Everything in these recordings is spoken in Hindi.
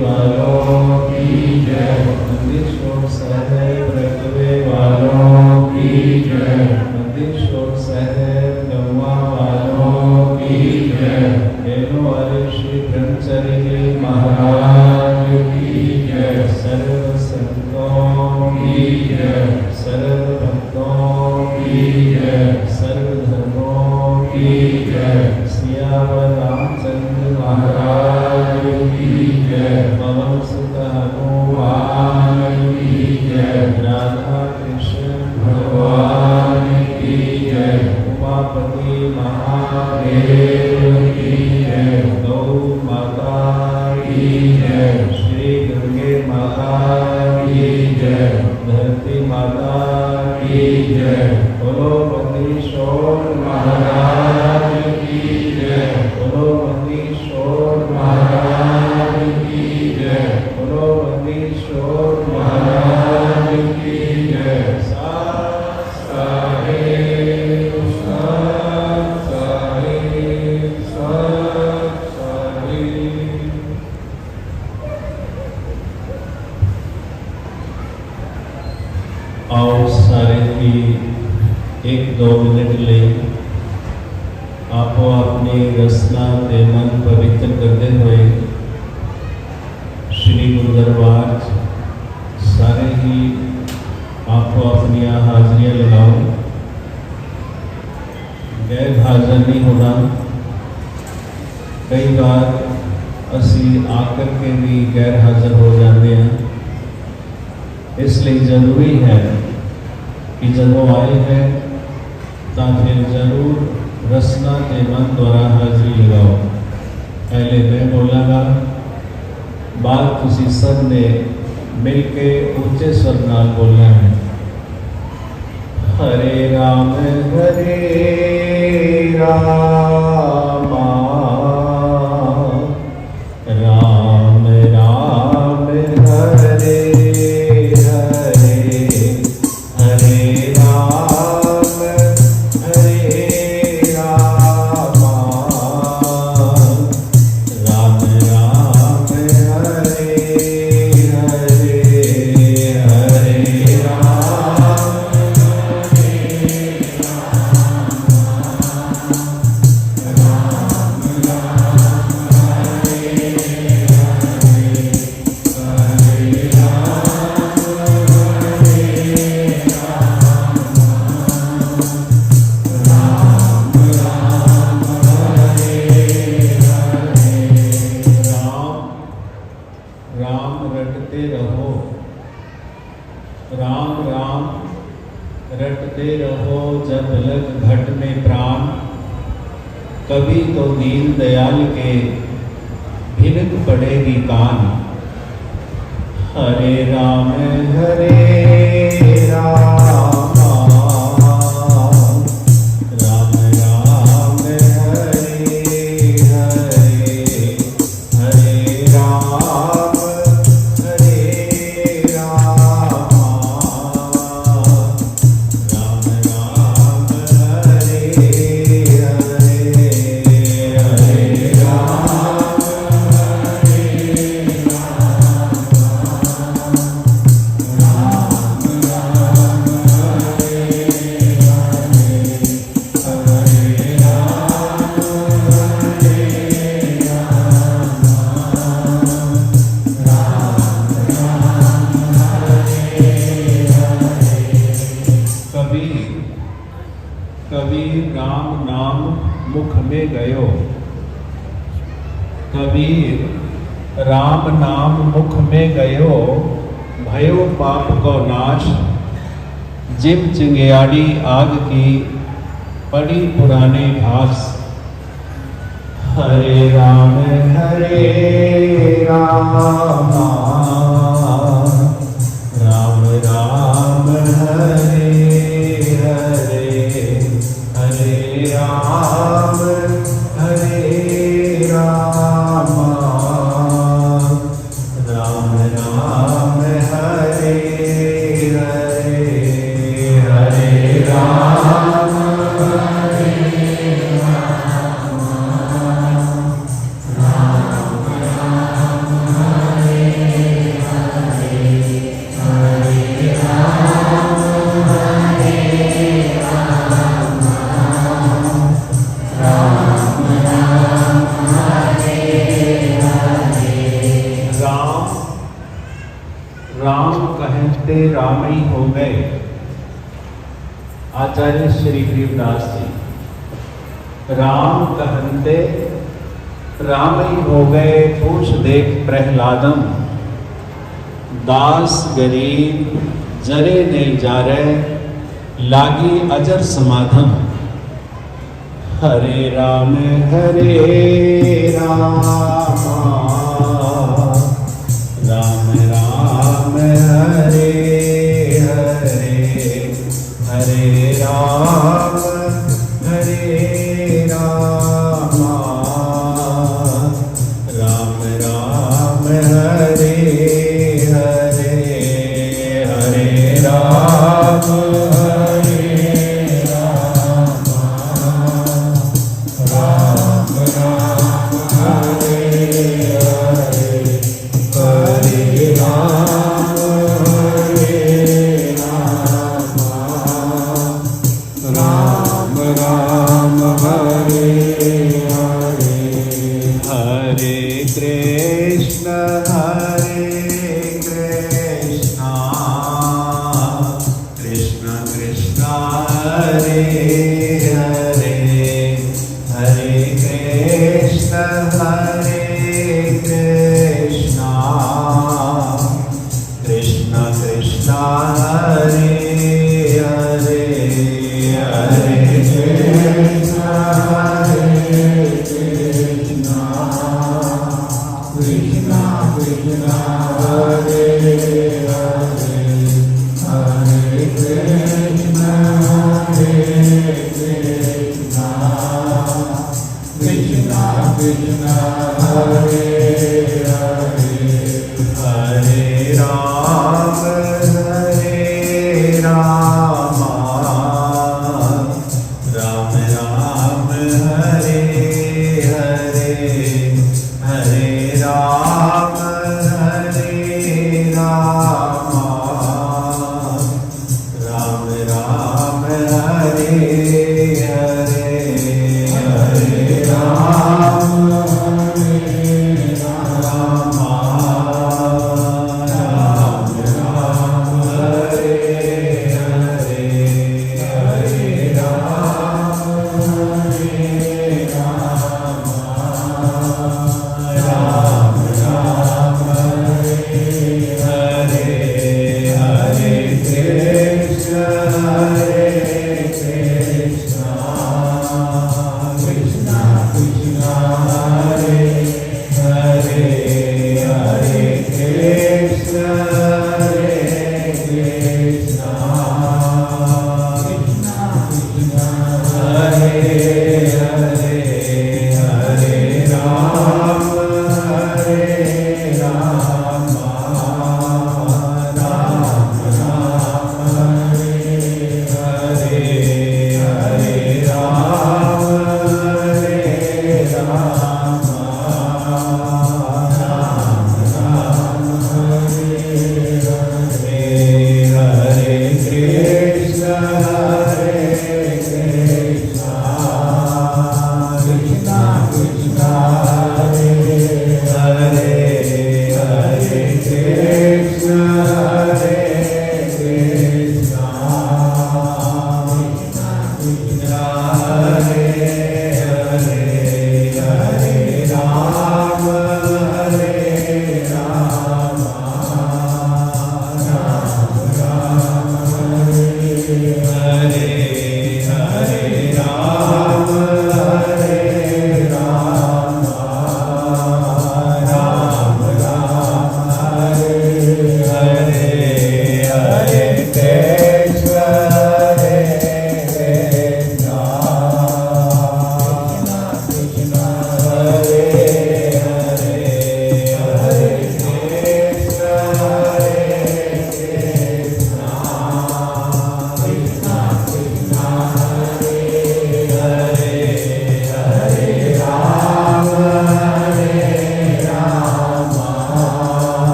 Lord. ఓం నమః से ज़रूरी है कि जब वो आए हैं तो फिर ज़रूर रसना के मन द्वारा हाजिरी लगाओ। पहले मैं बोलागा बात तुम सबने मिल के ऊँचे स्वर नाल बोलना है। हरे राम हरे राम। रेयाड़ी आग की पड़ी पुराने घास हरे राम हरे राम। गए आचार्य श्री देवदास जी, राम कहते राम ही हो गए ठोस देख प्रहलादम। दास गरीब, जरे नहीं जा रहे, लागी अजर समाधम। हरे राम हरे राम। राम राम, हरे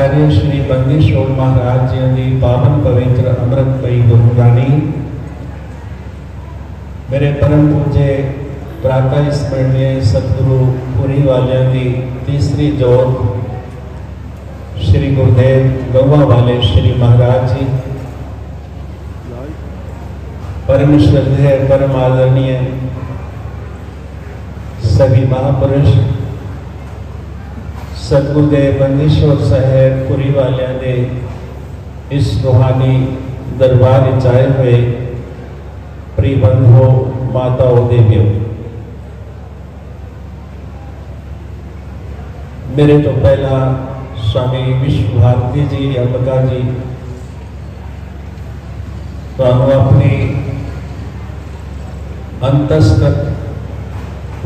आचार्य श्री बंदिशोर महाराज जी की पावन पवित्र अमृतमयी गुरबानी मेरे परम पूज्य प्रातः स्मरणीय सतगुरु पुरी वालिया की तीसरी जोत श्री गुरुदेव गौवा वाले श्री महाराज जी। परम श्रद्धेय, परम आदरणीय सभी महापुरुष सतगुरुदेव बंदेश्वर साहेब पुरी वालिया ने इस रूहानी दरबार ਵਿੱਚ ਆਏ ਹੋਏ प्रिय बंधुओं माताओं देवियों मेरे तो पहला स्वामी विश्व भारती जी अंबिका जी ਤੁਹਾਨੂੰ ਆਪਣੀ ਅੰਤਸਥ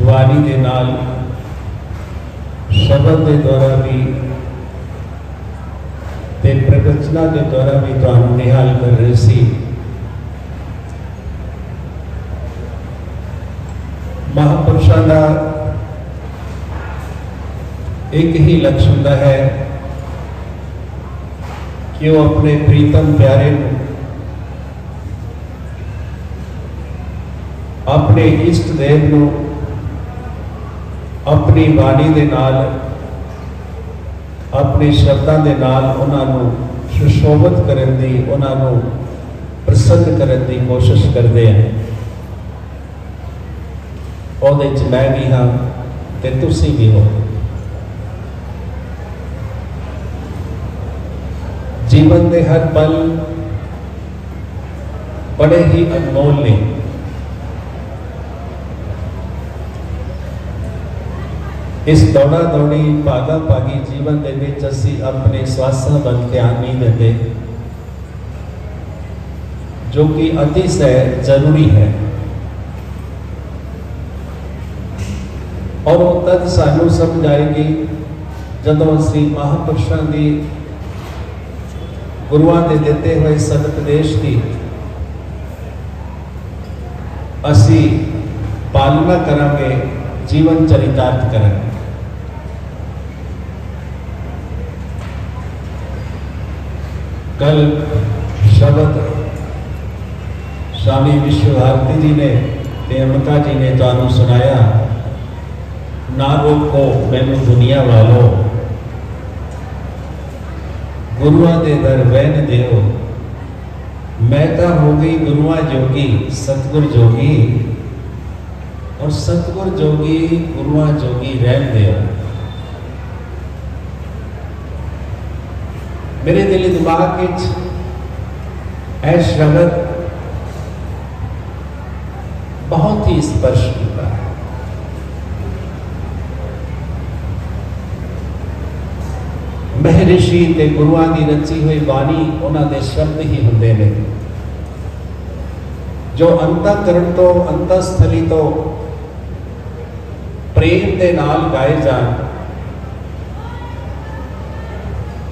ਵਾਣੀ ਦੇ ਨਾਲ ਸ਼ਬਦ ਦੇ ਦੁਆਰਾ ਵੀ ਤੇ ਪ੍ਰਗਟਨਾ ਦੇ ਦੁਆਰਾ ਵੀ ਤੁਹਾਨੂੰ ਨਿਹਾਲ ਕਰ ਰਹੇ ਸੀ ਮਹਾਪੁਰਸ਼ਾਂ ਦਾ ਇੱਕ ਹੀ ਲਕਸ਼ ਹੁੰਦਾ ਹੈ ਕਿ ਉਹ ਆਪਣੇ ਪ੍ਰੀਤਮ ਪਿਆਰੇ ਨੂੰ ਆਪਣੇ ਇਸ਼ਟ ਦੇਵ ਨੂੰ ਆਪਣੀ ਬਾਣੀ ਦੇ ਨਾਲ, ਆਪਣੇ ਸ਼ਬਦਾਂ ਦੇ ਨਾਲ ਉਹਨਾਂ ਨੂੰ ਸੁਸ਼ੋਭਿਤ ਕਰਨ ਦੀ, ਉਹਨਾਂ ਨੂੰ ਪ੍ਰਸੰਨ ਕਰਨ ਦੀ ਕੋਸ਼ਿਸ਼ ਕਰਦੇ ਹਨ ਉਹਦੇ ਚ ਮੈਂ ਵੀ ਹਾਂ ਤੇ ਤੁਸੀਂ ਵੀ ਹੋ। ਜੀਵਨ ਦੇ ਹਰ ਪਲ ਬੜੇ ਹੀ ਅਨਮੋਲ ਨੇ। ਇਸ ਦੌੜਾ ਦੌੜੀ ਭਾਗਾ ਭਾਗੀ ਜੀਵਨ ਦੇ ਵਿੱਚ ਅਸੀਂ ਆਪਣੇ ਸਵਾਸਾਂ ਵੱਲ ਧਿਆਨ ਨਹੀਂ ਦਿੰਦੇ ਜੋ ਕਿ ਅਤੀ ਸਹਿ ਜ਼ਰੂਰੀ ਹੈ ਔਰ ਉਹ ਤਦ ਸਾਨੂੰ ਸਮਝ ਆਏਗੀ ਜਦੋਂ ਅਸੀਂ ਮਹਾਪੁਰਸ਼ਾਂ ਦੀ ਗੁਰੂਆਂ ਦੇ ਦਿੱਤੇ ਹੋਏ ਸਤ ਉਪਦੇਸ਼ ਦੀ ਅਸੀਂ ਪਾਲਣਾ ਕਰਾਂਗੇ ਜੀਵਨ ਚਰਿਤਾਰਥ ਕਰਾਂਗੇ कल शब्द स्वामी विश्वभारती जी ने अमिता जी ने तानू सुनाया, ना रोको मैं दुनिया वालो। गुरुआ दे दर बहन देव मैं तो हो गई गुरुआ जोगी, सतगुर जोगी। और सतगुर जोगी गुरुआ जोगी रहन देव ਮੇਰੇ ਦਿਲ ਦਿਮਾਗ ਵਿੱਚ ਇਹ ਸ਼ਬਦ ਬਹੁਤ ਹੀ ਸਪਰਸ਼ ਕੀਤਾ ਹੈ। ਮਹਿਰਿਸ਼ੀ ਤੇ ਗੁਰੂਆਂ ਦੀ ਰਚੀ ਹੋਈ ਬਾਣੀ ਉਹਨਾਂ ਦੇ ਸ਼ਬਦ ਹੀ ਹੁੰਦੇ ਨੇ। ਜੋ ਅੰਤਕਰਣ ਤੋਂ, ਅੰਤਸਥਲੀ ਤੋਂ ਪ੍ਰੇਮ ਦੇ ਨਾਲ ਗਾਏ ਜਾਣ,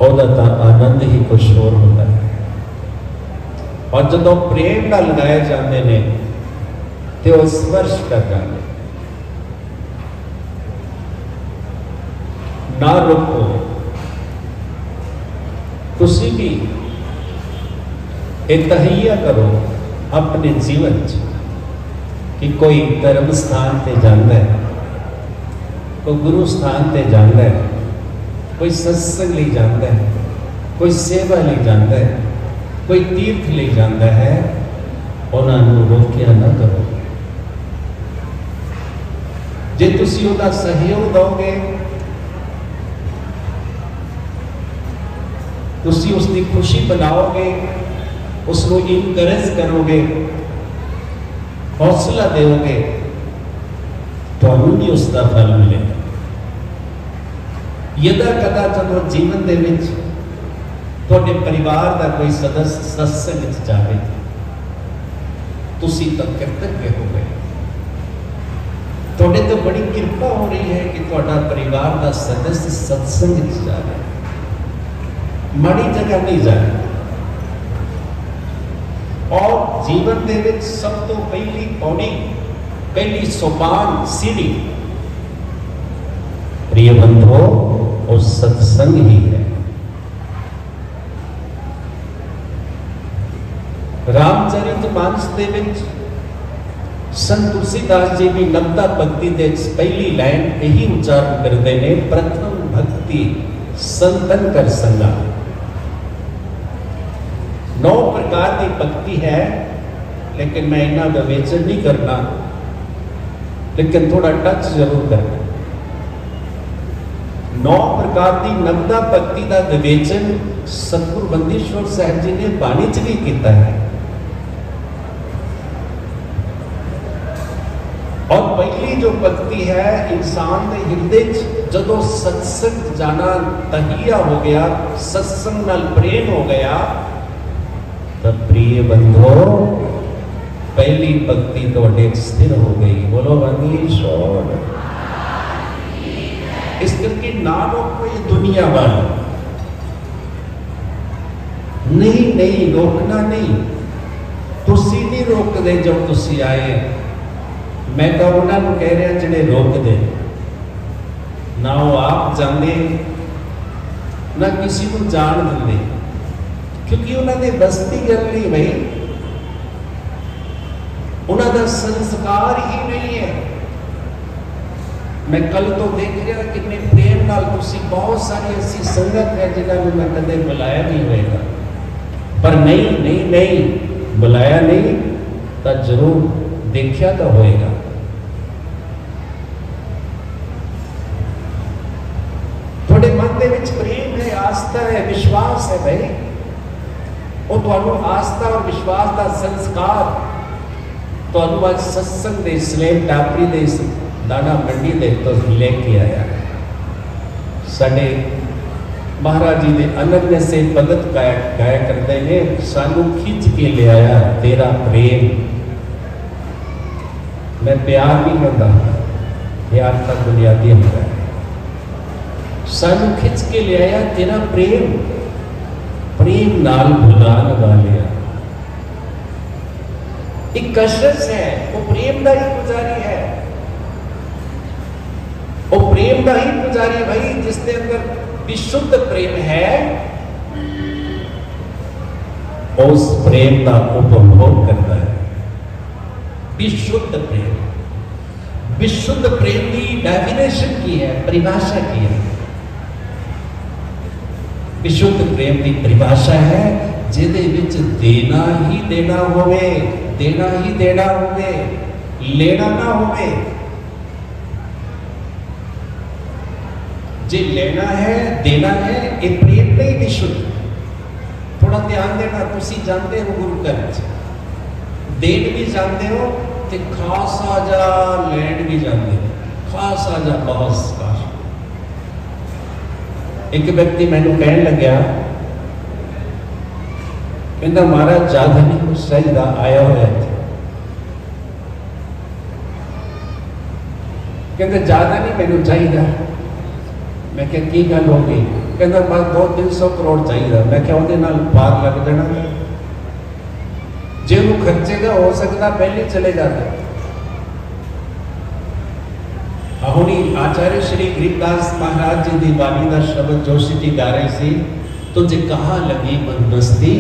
ਉਹਦਾ ਤਾਂ ਆਨੰਦ ਹੀ ਕੁਛ ਹੋਰ ਹੁੰਦਾ ਹੈ ਔਰ ਜਦੋਂ ਪ੍ਰੇਮ ਨਾਲ ਲਗਾਏ ਜਾਂਦੇ ਨੇ ਤੇ ਉਹ ਸਪਰਸ਼ ਕਰ ਜਾਂਦੇ ਨਾ ਰੁਕੋ ਤੁਸੀਂ ਵੀ ਇਹ ਤਹਈਆ ਕਰੋ ਆਪਣੇ ਜੀਵਨ 'ਚ ਕਿ ਕੋਈ ਧਰਮ ਸਥਾਨ ਤੇ ਜਾਂਦਾ ਹੈ ਕੋਈ ਗੁਰੂ ਸਥਾਨ ਤੇ ਜਾਂਦਾ ਹੈ ਕੋਈ ਸਤਸੰਗ ਲਈ ਜਾਂਦਾ ਹੈ ਕੋਈ ਸੇਵਾ ਲਈ ਜਾਂਦਾ ਹੈ ਕੋਈ ਤੀਰਥ ਲਈ ਜਾਂਦਾ ਹੈ ਉਹਨਾਂ ਨੂੰ ਰੋਕਿਆ ਨਾ ਕਰੋ ਜੇ ਤੁਸੀਂ ਉਹਦਾ ਸਹਿਯੋਗ ਦਿਓਗੇ ਤੁਸੀਂ ਉਸ ਦੀ ਖੁਸ਼ੀ ਬਣਾਓਗੇ ਉਸ ਨੂੰ ਇਨਕਰੇਜ ਕਰੋਗੇ ਹੌਸਲਾ ਦਿਓਗੇ ਤੁਹਾਨੂੰ ਵੀ ਉਸ ਦਾ ਫਲ ਮਿਲੇਗਾ ਯਦਾ ਕਦਾ ਜਦੋਂ ਜੀਵਨ ਦੇ ਵਿੱਚ तो परिवार का कोई सदस्य सत्संग जाए तो कृतज्ञ हो गए। थोड़े तो बड़ी कृपा हो रही है कि थोड़ा परिवार का सदस्य सत्संग जाए माड़ी जगह नहीं जाए। और जीवन के सब तो पहली पौड़ी, पहली सोपान सीढ़ी, प्रिय बंधो और सत्संग ही है। ਰਾਮਚਰਿਤ ਮਾਨਸ ਦੇ ਵਿੱਚ ਸੰਤ ਤੁਲਸੀਦਾਸ ਜੀ ਵੀ ਨਵਤਾ ਭਗਤੀ ਦੇ ਵਿੱਚ ਪਹਿਲੀ ਲਾਈਨ ਇਹੀ ਉਚਾਰਨ ਕਰਦੇ ਨੇ ਪ੍ਰਥਮ ਭਗਤੀ ਸੰਤਨ ਕਰ ਸੰਗਾ ਨੌ ਪ੍ਰਕਾਰ ਦੀ ਭਗਤੀ ਹੈ ਲੇਕਿਨ ਮੈਂ ਇਹਨਾਂ ਦਾ ਵਿਚਾਰ ਨਹੀਂ ਕਰਨਾ ਲੇਕਿਨ ਥੋੜਾ ਟੱਚ ਜ਼ਰੂਰ ਕਰਨਾ ਨੌ ਪ੍ਰਕਾਰ ਦੀ ਨਵਦਾ ਭਗਤੀ ਦਾ ਵਿਵੇਚਨ ਸਤਿਗੁਰ ਬੰਦੀਸ਼ਵਰ ਸਾਹਿਬ ਜੀ ਨੇ ਬਾਣੀ 'ਚ ਵੀ ਕੀਤਾ ਹੈ जो पत्ती है, इंसान के हिरदे जो सत्संग जाना तहिया हो गया, सत्संग प्रेम हो गया तो प्रिय बंधो, पहली पत्ती तो स्थिर हो गई। बोलो बंदीशोर इस करके ना लो कोई दुनिया बन। नहीं नहीं, रोकना नहीं। तुसी नहीं रोकते जब तुसी आए। ਮੈਂ ਤਾਂ ਉਹਨਾਂ ਨੂੰ ਕਹਿ ਰਿਹਾ, ਜਿਹੜੇ ਰੋਕਦੇ ਨਾ। ਉਹ ਆਪ ਜਾਂਦੇ, ਨਾ ਕਿਸੇ ਨੂੰ ਜਾਣ ਦਿੰਦੇ। ਕਿਉਂਕਿ ਉਹਨਾਂ ਦੇ ਬਸਤੀ ਗੱਲ ਨਹੀਂ ਬਈ। ਉਹਨਾਂ ਦਾ ਸੰਸਕਾਰ ਹੀ ਨਹੀਂ ਹੈ। ਮੈਂ ਕੱਲ ਤੋਂ ਦੇਖ ਰਿਹਾ ਕਿੰਨੇ ਪ੍ਰੇਮ ਨਾਲ ਤੁਸੀਂ ਬਹੁਤ ਸਾਰੀ ਐਸੀ ਸੰਗਤ ਹੈ ਜਿਹਨਾਂ ਨੂੰ ਮੈਂ ਕਦੇ ਬੁਲਾਇਆ ਨਹੀਂ ਹੋਏਗਾ। ਪਰ ਨਹੀਂ ਨਹੀਂ ਨਹੀਂ, ਬੁਲਾਇਆ ਨਹੀਂ ਤਾਂ ਜ਼ਰੂਰ ਦੇਖਿਆ ਤਾਂ ਹੋਏਗਾ ਤੁਹਾਡੇ ਮਨ ਦੇ ਵਿੱਚ ਪ੍ਰੇਮ ਹੈ, ਆਸਥਾ ਹੈ, ਵਿਸ਼ਵਾਸ ਹੈ ਭਾਈ। ਉਹ ਤੁਹਾਨੂੰ ਆਸਥਾ ਔਰ ਵਿਸ਼ਵਾਸ ਦਾ ਸੰਸਕਾਰ ਤੁਹਾਨੂੰ ਅੱਜ ਸਤਸੰਗ ਦੇ ਸਲੇਮ ਟਾਪਰੀ ਦੇ ਇਸ ਦਾਣਾ ਮੰਡੀ ਦੇ ਤੋਂ ਲੈ ਕੇ ਆਇਆ ਸਾਡੇ ਮਹਾਰਾਜ ਜੀ ਦੇ ਅਨੰਦ ਸੇ ਭਗਤ ਗਾਇਆ ਗਾਇਆ ਕਰਦੇ ਨੇ, ਸਾਨੂੰ ਖਿੱਚ ਕੇ ਲਿਆਇਆ, ਤੇਰਾ ਪ੍ਰੇਮ। ਮੈਂ ਪਿਆਰ ਨਹੀਂ ਕਰਦਾ। ਪਿਆਰ ਤਾਂ ਬੁਨਿਆਦੀ ਹੁੰਦਾ ਹੈ। ਸਾਨੂੰ ਖਿੱਚ ਕੇ ਲਿਆਇਆ ਤੇਰਾ ਪ੍ਰੇਮ ਪ੍ਰੇਮ ਨਾਲ ਭੁਲਾ ਲਗਾ ਲਿਆ ਇੱਕ ਕਸ਼ਰਤ ਹੈ ਉਹ ਪ੍ਰੇਮ ਦਾ ਹੀ ਪੁਜਾਰੀ ਹੈ ਉਹ ਪ੍ਰੇਮ ਦਾ ਹੀ ਪੁਜਾਰੀ ਭਾਈ ਜਿਸ ਦੇ ਅੰਦਰ ਵਿਸ਼ੁੱਧ ਪ੍ਰੇਮ ਹੈ ਉਸ ਪ੍ਰੇਮ ਦਾ ਉਪਭੋਗ ਕਰਦਾ ਹੈ ਵਿਸ਼ੁੱਧ ਪ੍ਰੇਮ ਵਿਸ਼ੁੱਧ ਪ੍ਰੇਮ ਦੀ ਡੈਫੀਨੇਸ਼ਨ ਕੀ ਹੈ ਪਰਿਭਾਸ਼ਾ ਕੀ ਹੈ ਵਿਸ਼ੁੱਧ ਪ੍ਰੇਮ ਦੀ ਪਰਿਭਾਸ਼ਾ ਹੈ ਜਿਹਦੇ ਵਿੱਚ ਦੇਣਾ ਹੀ ਦੇਣਾ ਹੋਵੇ ਦੇਣਾ ਹੀ ਦੇਣਾ ਹੋਵੇ ਲੈਣਾ ਨਾ ਹੋਵੇ ਜੇ ਲੈਣਾ ਹੈ ਦੇਣਾ ਹੈ ਇਹ ਪ੍ਰੇਮ ਨਹੀਂ ਵਿਸ਼ੁੱਧ ਥੋੜਾ ਧਿਆਨ ਦੇਣਾ ਤੁਸੀਂ ਜਾਣਦੇ ਹੋ ਗੁਰੂ ਘਰ ਚ ਦੇਣ ਵੀ ਜਾਂਦੇ ਹੋ ਤੇ ਖਾਸਾ ਜਾ ਲੈਣ ਵੀ ਜਾਂਦੇ ਹੋ ਖਾਸਾ ਜਾ ਬਹੁਤ ਕਾਸ਼ ਇੱਕ ਵਿਅਕਤੀ ਮੈਨੂੰ ਕਹਿਣ ਲੱਗਿਆ, ਕਹਿੰਦਾ, ਮਹਾਰਾਜ ਜ਼ਿਆਦਾ ਨਹੀਂ ਕੁਛ ਚਾਹੀਦਾ ਆਇਆ ਹੋਇਆ ਇੱਥੇ। ਕਹਿੰਦਾ, ਜ਼ਿਆਦਾ ਨਹੀਂ ਮੈਨੂੰ ਚਾਹੀਦਾ। ਮੈਂ ਕਿਹਾ, ਕੀ ਗੱਲ ਹੋ ਗਈ? ਕਹਿੰਦਾ, ਬਸ 2-300 ਕਰੋੜ ਚਾਹੀਦਾ। ਮੈਂ ਕਿਹਾ, ਉਹਦੇ ਨਾਲ ਪਾਰ ਲੱਗ ਜਾਣਾ। ਜੇ ਉਹ ਖਰਚੇਗਾ ਹੋ ਸਕਦਾ, ਪਹਿਲੇ ਚਲੇ ਜਾਂਦਾ। ਹੁਣੀ ਆਚਾਰਯ ਸ਼੍ਰੀ ਗ੍ਰੀਦਾਸ ਮਹਾਰਾਜ ਜੀ ਦੀ ਬਾਣੀ ਦਾ ਸ਼ਬਦ ਜੋਸ਼ੀ ਜੀ ਗਾ ਰਹੇ ਸੀ ਤੁਝ ਕਹਾ ਲਗੀ ਮਨਮਸਤੀ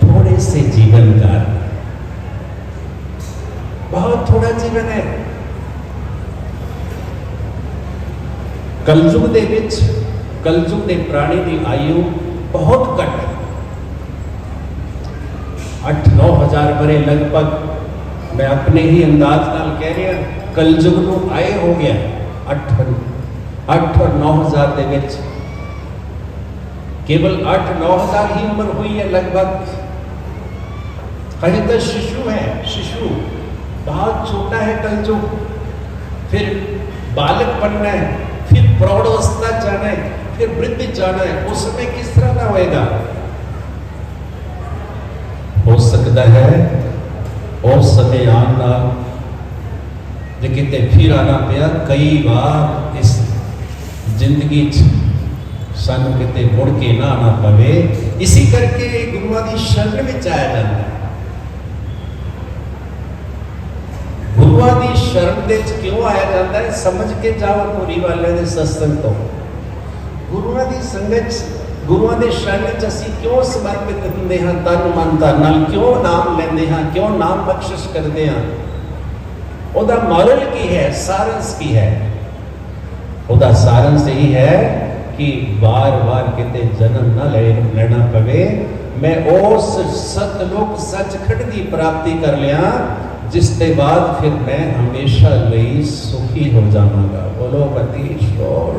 ਥੋੜੇ ਸੇ ਜੀਵਨ ਦਾ बहुत थोड़ा जीवन है। ਕਲਯੁਗ ਦੇ ਵਿੱਚ ਕਲਯੁਗ ਦੇ ਪ੍ਰਾਣੀ ਦੀ ਆਯੂ ਬਹੁਤ ਘੱਟ ਹੈ 8-9000 ਬਰੇ ਲਗਭਗ ਮੈਂ ਆਪਣੇ ਹੀ ਅੰਦਾਜ਼ ਨਾਲ ਕਹਿ ਰਿਹਾ ਕਲਯੁਗ ਨੂੰ ਆਏ ਹੋ ਗਿਆ 8 8 ਔਰ 9000 ਦੇ ਵਿੱਚ केवल 8-9000 ही उम्र हुई है लगभग हजे तो शिशु है शिशु बहुत छोटा है कलयुग फिर बालक बनना है फिर प्रौढ़वस्था जाना है फिर वृद्धि जाना है उस समय किस तरह का होएगा हो सकता है उस समय आन लेकिन ते फिर आना पे कई बार इस ज़िंदगी सू कि मुड़ के ना आना पवे। इसी करके गुरुआ की शरण में आया जाता है। गुरुआ की शरण क्यों आया जाता है? समझ के जाओ पूरी वाले सत्संग तो। गुरुआ की संगत गुरुआ के शरण असं क्यों समर्पित होंगे हाँ? तन, मन धन क्यों नाम लेंगे हाँ? क्यों नाम बख्शिश करते हैं? ਉਹਦਾ ਮੋਰਲ ਕੀ ਹੈ ਸਾਰੰਸ ਕੀ ਹੈ ਉਹਦਾ ਸਾਰੰਸ ਇਹ ਹੈ ਕਿ ਵਾਰ-ਵਾਰ ਕਿਤੇ ਜਨਮ ਨਾ ਲੈ ਲੈਣਾ ਪਵੇ ਮੈਂ ਉਸ ਸਤਲੋਕ ਸੱਚਖੰਡ ਦੀ ਪ੍ਰਾਪਤੀ ਕਰ ਲਿਆ ਜਿਸ ਦੇ ਬਾਅਦ ਫਿਰ ਮੈਂ ਹਮੇਸ਼ਾ ਲਈ ਸੁਖੀ ਹੋ ਜਾਵਾਂਗਾ ਬੋਲੋ ਬੰਦੀ ਛੋੜ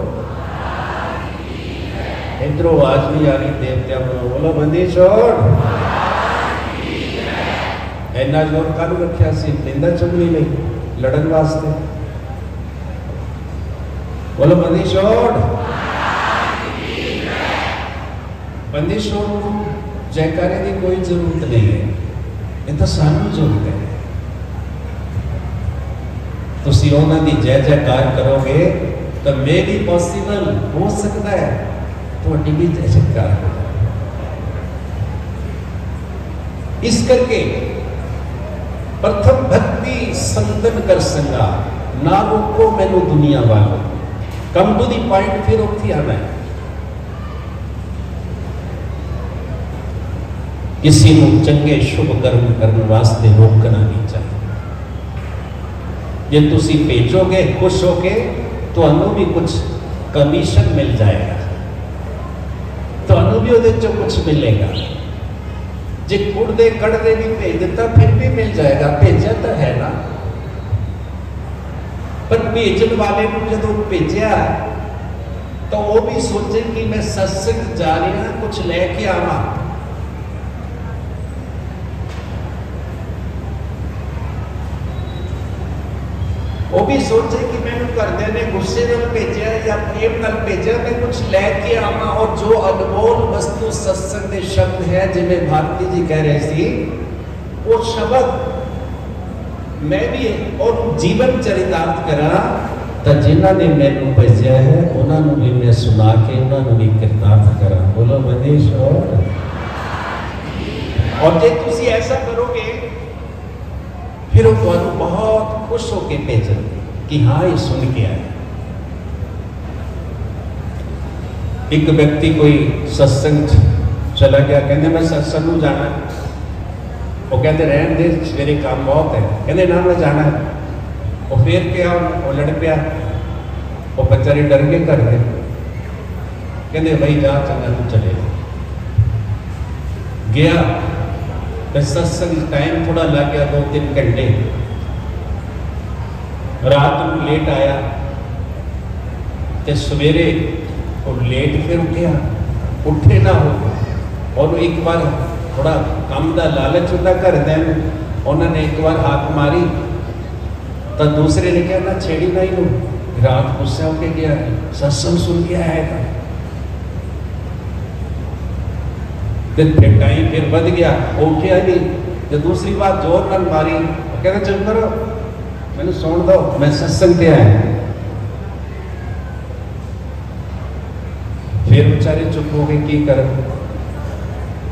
ਇਧਰੋਂ ਆਵਾਜ਼ ਵੀ ਆ ਰਹੀ ਦੇਵਤਿਆਂ ਨੂੰ ਬੋਲੋ ਬੰਦੀ ਛੋੜ ਇੰਨਾ ਜ਼ੋਰ ਕੱਲ ਰੱਖਿਆ ਸੀ ਨਿੰਦਾ ਚੁਗਲੀ ਲਈ ਲੜਨ ਵਾਸਤੇ ਬੋਲੋ ਬੰਦੀ ਛੋੜ ਬੰਦੀ ਛੋੜ ਨੂੰ ਜੈਕਾਰੇ ਦੀ ਕੋਈ ਜ਼ਰੂਰਤ ਨਹੀਂ ਹੈ ਇਹ ਤਾਂ ਸਾਨੂੰ ਜ਼ਰੂਰਤ ਹੈ ਤੁਸੀਂ ਉਹਨਾਂ ਦੀ ਜੈ ਜੈਕਾਰ ਕਰੋਗੇ ਤਾਂ ਮੇ ਵੀ ਪੋਸੀਬਲ ਹੋ ਸਕਦਾ ਹੈ ਤੁਹਾਡੀ ਵੀ ਜੈ ਜੈਕਾਰ ਹੋ ਜਾਏ। ਇਸ ਕਰਕੇ प्रथम भक्ति संगन कर संगा। ना रोको मैनु दुनिया वालो। कम टू दी पॉइंट फिर उठी आना है किसी को चंगे शुभ कर्म करने वास्ते रोकना नहीं चाहिए। जे तुसी भेजोगे, खुश होगे तो अनु भी कुछ कमीशन मिल जाएगा। तो अनु भी उधर जो कुछ मिलेगा। जे कुड़े कड़ते भी भेज दिता फिर भी मिल जाएगा भेजा तो है ना पर भेजन वाले जो भेजा तो वह भी सोचे कि मैं सत्संग जा रहा कुछ लेके आवा वो भी सोचे कि ਘਰਦਿਆਂ ਨੇ ਗੁੱਸੇ ਨਾਲ ਭੇਜਿਆ ਜਾਂ ਪ੍ਰੇਮ ਨਾਲ ਭੇਜਿਆ ਮੈਂ ਕੁਝ ਲੈ ਕੇ ਆਵਾਂ ਔਰ ਜੋ ਅਨਮੋਲ ਵਸਤੂ ਸਤਸੰਗ ਦੇ ਸ਼ਬਦ ਹੈ ਜਿਵੇਂ ਭਾਰਤੀ ਜੀ ਕਹਿ ਰਹੇ ਸੀ ਉਹ ਸ਼ਬਦ ਮੈਂ ਵੀ ਉਹ ਜੀਵਨ ਚਰਿਤਾਰਥ ਕਰਾਂ ਤਾਂ ਜਿਨ੍ਹਾਂ ਨੇ ਮੈਨੂੰ ਭੇਜਿਆ ਹੈ ਉਹਨਾਂ ਨੂੰ ਵੀ ਮੈਂ ਸੁਣਾ ਕੇ ਉਹਨਾਂ ਨੂੰ ਵੀ ਕਿਰਤਾਰਥ ਕਰਾਂ ਬੋਲੋ ਮਨੀਸ਼ ਔਰ ਔਰ ਜੇ ਤੁਸੀਂ ਐਸਾ ਕਰੋਗੇ ਫਿਰ ਉਹ ਤੁਹਾਨੂੰ ਬਹੁਤ ਖੁਸ਼ ਹੋ ਕੇ ਭੇਜਣਗੇ कि हाँ ये सुन के आए। एक व्यक्ति कोई सत्संग चला गया, कहने, मैं सत्संग में जाना वो कहते, रहन दे, मेरे काम बहुत है। कहने, ना, मैं जाना है। वो फिर क्या वो लड़ पिया। वो बेचारे डर के घर गए। कहने, भाई, जा, चंगा, तू चले गया। सत्संग टाइम थोड़ा लग गया दो तीन घंटे। ਰਾਤ ਨੂੰ ਲੇਟ ਆਇਆ ਤੇ ਸਵੇਰੇ ਉਹ ਲੇਟ ਫਿਰ ਉੱਠਿਆ ਉੱਠੇ ਨਾ ਹੋ ਉਹਨੂੰ ਇੱਕ ਵਾਰ ਥੋੜਾ ਕੰਮ ਦਾ ਲਾਲਚ ਹੁੰਦਾ ਘਰਦਿਆਂ ਨੂੰ ਉਹਨਾਂ ਨੇ ਇੱਕ ਵਾਰ ਹੱਥ ਮਾਰੀ ਤਾਂ ਦੂਸਰੇ ਨੇ ਕਿਹਾ ਨਾ ਛੇੜੀ ਨਾ ਇਹਨੂੰ ਰਾਤ ਗੁੱਸੇ ਹੋ ਕੇ ਗਿਆ ਸਤਸੰਗ ਸੁਣ ਕੇ ਆਇਆ ਤਾਂ ਤੇ ਫਿਰ ਟਾਈਮ ਫਿਰ ਵੱਧ ਗਿਆ ਉਹ ਉੱਠਿਆ ਨਹੀਂ ਤੇ ਦੂਸਰੀ ਵਾਰ ਜ਼ੋਰ ਨਾਲ ਮਾਰੀ ਉਹ ਕਹਿੰਦਾ ਚੁੱਪ ਕਰੋ ਮੈਨੂੰ ਸੁਣ ਦਿਓ ਮੈਂ ਸਤਸੰਗ ਤੇ ਆਇਆ ਫਿਰ ਵਿਚਾਰੇ ਚੁੱਪ ਹੋ ਗਏ ਕੀ ਕਰਨ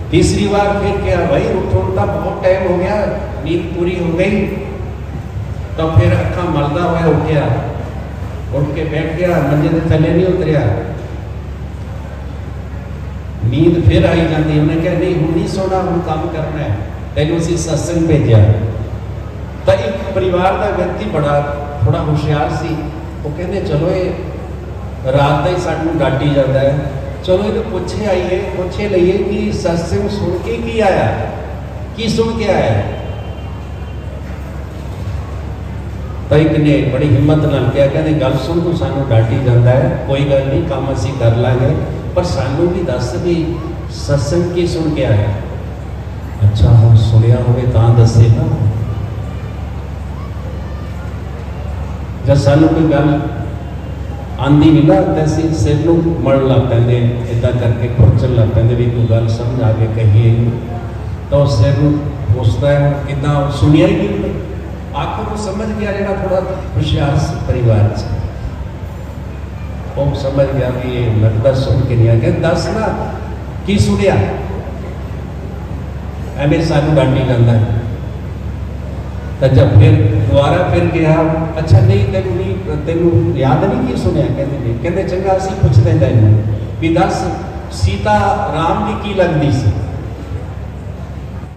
तीसरी बार फिर क्या भाई उठो ਤਾਂ ਬਹੁਤ ਟਾਈਮ ਹੋ ਗਿਆ ਨੀਂਦ ਪੂਰੀ ਹੋ ਗਈ ਤਾਂ ਫਿਰ ਅੱਖਾਂ ਮਲਦਾ ਹੋਇਆ ਉੱਠਿਆ ਉੱਠ ਕੇ ਬੈਠ ਗਿਆ ਮੰਜੇ ਦੇ ਥੱਲੇ ਨਹੀਂ ਉਤਰਿਆ ਨੀਂਦ ਫਿਰ ਆਈ ਜਾਂਦੀ ਉਹਨੇ ਕਿਹਾ ਨਹੀਂ ਹੁਣ ਨਹੀਂ ਸੋਣਾ ਹੁਣ ਕੰਮ ਕਰਨਾ ਹੈ ਤੈਨੂੰ ਅਸੀਂ ਸਤਸੰਗ ਭੇਜਿਆ ਤਾਂ ਇੱਕ ਪਰਿਵਾਰ ਦਾ ਵਿਅਕਤੀ ਬੜਾ ਥੋੜਾ ਹੁਸ਼ਿਆਰ ਸੀ ਉਹ ਕਹਿੰਦੇ ਚਲੋ ਇਹ ਰਾਤ ਦਾ ਹੀ ਸਾਨੂੰ ਡਾਂਟੀ ਜਾਂਦਾ ਹੈ ਚਲੋ ਇਹਨੂੰ ਪੁੱਛੇ ਆਈਏ ਪੁੱਛੇ ਲਈਏ ਕਿ ਸਤਸੰਗ ਸੁਣ ਕੇ ਕੀ ਆਇਆ ਕੀ ਸੁਣ ਕੇ ਆਇਆ ਤਾਂ ਇੱਕ ਨੇ ਬੜੀ ਹਿੰਮਤ ਨਾਲ ਕਿਹਾ ਕਹਿੰਦੇ ਗੱਲ ਸੁਣ ਤੂੰ ਸਾਨੂੰ ਡਾਂਟੀ ਜਾਂਦਾ ਹੈ ਕੋਈ ਗੱਲ ਨਹੀਂ ਕੰਮ ਅਸੀਂ ਕਰ ਲਾਂਗੇ ਪਰ ਸਾਨੂੰ ਵੀ ਦੱਸ ਵੀ ਸਤਸੰਗ ਕੀ ਸੁਣ ਕੇ ਆਇਆ ਅੱਛਾ ਹੁਣ ਸੁਣਿਆ ਹੋਵੇ ਤਾਂ ਦੱਸੇ ਜਦ ਸਾਨੂੰ ਕੋਈ ਗੱਲ ਆਂਦੀ ਨਹੀਂ ਨਾ, ਤਾਂ ਅਸੀਂ ਸਿਰ ਨੂੰ ਮੜਨ ਲੱਗ ਪੈਂਦੇ ਇਦਾਂ ਕਰਕੇ ਖੁਰਚਣ ਲੱਗ ਪੈਂਦੇ ਵੀ ਕੋਈ ਗੱਲ ਸਮਝ ਆ ਕੇ ਕਹੀਏ। ਤਾਂ ਉਹ ਸਿਰ ਨੂੰ ਪੁੱਛਦਾ ਹੈ, ਕਿਦਾਂ ਸੁਣਿਆ ਹੀ ਨਹੀਂ। ਆਖਰ ਉਹ ਸਮਝ ਗਿਆ ਜਿਹੜਾ ਥੋੜਾ ਹੁਸ਼ਿਆਰ ਸੀ ਪਰਿਵਾਰ ਚ। ਉਹ ਸਮਝ ਗਿਆ ਵੀ ਇਹ ਲੱਗਦਾ ਸੁਣ ਕੇ ਨਹੀਂ ਆ ਗਿਆ। ਦੱਸ ਨਾ, ਕੀ ਸੁਣਿਆ? ਐਵੇਂ ਸਾਨੂੰ ਗਾਂਡੀ ਲੰਦਾ ਤਾਂ ਜਦ ਫਿਰ ਦੁਬਾਰਾ ਫਿਰ ਗਿਆ ਅੱਛਾ, ਨਹੀਂ, ਤੈਨੂੰ ਨਹੀਂ, ਤੈਨੂੰ ਯਾਦ ਨਹੀਂ ਕੀ ਸੁਣਿਆ? ਕਹਿੰਦੇ ਨਹੀਂ ਕਹਿੰਦੇ, ਚੰਗਾ, ਅਸੀਂ ਪੁੱਛਦੇ ਤੈਨੂੰ ਵੀ ਦੱਸ, ਸੀਤਾ ਰਾਮ ਦੀ ਕੀ ਲੱਗਦੀ ਸੀ?